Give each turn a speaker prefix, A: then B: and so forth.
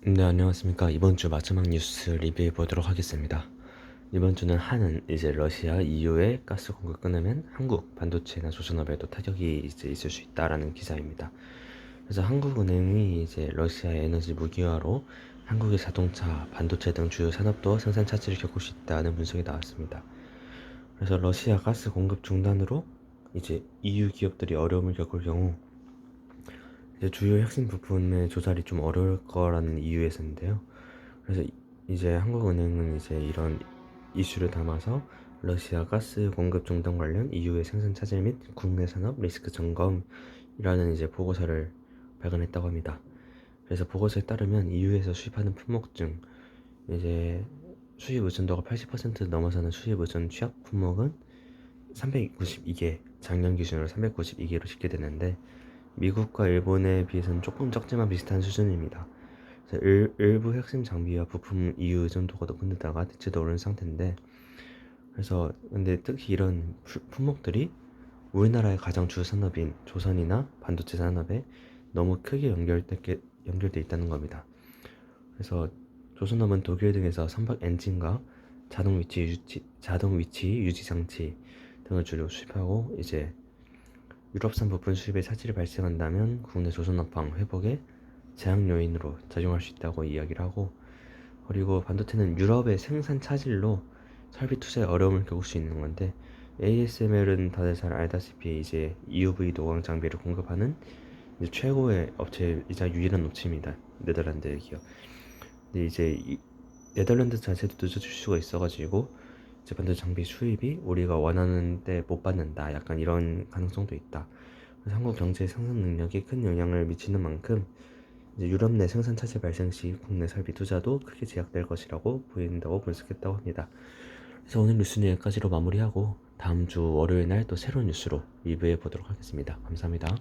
A: 네, 안녕하십니까. 이번 주 마지막 뉴스 리뷰해 보도록 하겠습니다. 이번 주는 한은 이제 러시아 EU의 가스 공급 끊으면 한국 반도체나 조선업에도 타격이 이제 있을 수 있다라는 기사입니다. 그래서 한국은행이 이제 러시아의 에너지 무기화로 한국의 자동차, 반도체 등 주요 산업도 생산 차질을 겪을 수 있다는 분석이 나왔습니다. 그래서 러시아 가스 공급 중단으로 이제 EU 기업들이 어려움을 겪을 경우 이제 주요 핵심 부품의 조달이 좀 어려울 거라는 이유에서인데요. 그래서 이- 이제 한국은행은 이제 이런 이슈를 담아서 러시아 가스 공급 중단 관련 EU의 생산 차질 및 국내 산업 리스크 점검이라는 이제 보고서를 발간했다고 합니다. 그래서 보고서에 따르면 EU에서 수입하는 품목 중 이제 수입 의존도가 80% 넘어서는 수입 의존 취약 품목은 392개, 작년 기준으로 392개로 집계되는데 미국과 일본에 비해서는 조금 적지만 비슷한 수준입니다. 일, 일부 핵심 장비와 부품 EU 의존도가 높은 데다가 대체도 오른 상태인데 그래서 근데 특히 이런 품목들이 우리나라의 가장 주 산업인 조선이나 반도체 산업에 너무 크게 연결돼 연결돼 있다는 겁니다. 그래서 조선업은 독일 등에서 선박 엔진과 자동 위치 유지 자동 위치 유지 장치 등을 주로 수입하고 이제 유럽산 부품 수입에 차질이 발생한다면 국내 조선업황 회복에 제약 요인으로 작용할 수 있다고 이야기를 하고 그리고 반도체는 유럽의 생산 차질로 설비 투자에 어려움을 겪을 수 있는 건데 ASML은 다들 잘 알다시피 이제 EUV 노광 장비를 공급하는 최고의 업체이자 유일한 업체입니다. 네덜란드 기업. 근데 이제 이 네덜란드 자체도 늦어질 수가 있어가지고 반도체 장비 수입이 우리가 원하는 데못 받는다. 약간 이런 가능성도 있다. 그래서 한국 경제 생산 능력에 큰 영향을 미치는 만큼 유럽 내 생산 차질 발생 시 국내 설비 투자도 크게 제약될 것이라고 보인다고 분석했다고 합니다. 그래서 오늘 뉴스는 여기까지로 마무리하고 다음 주 월요일 날 또 새로운 뉴스로 리뷰해 보도록 하겠습니다. 감사합니다.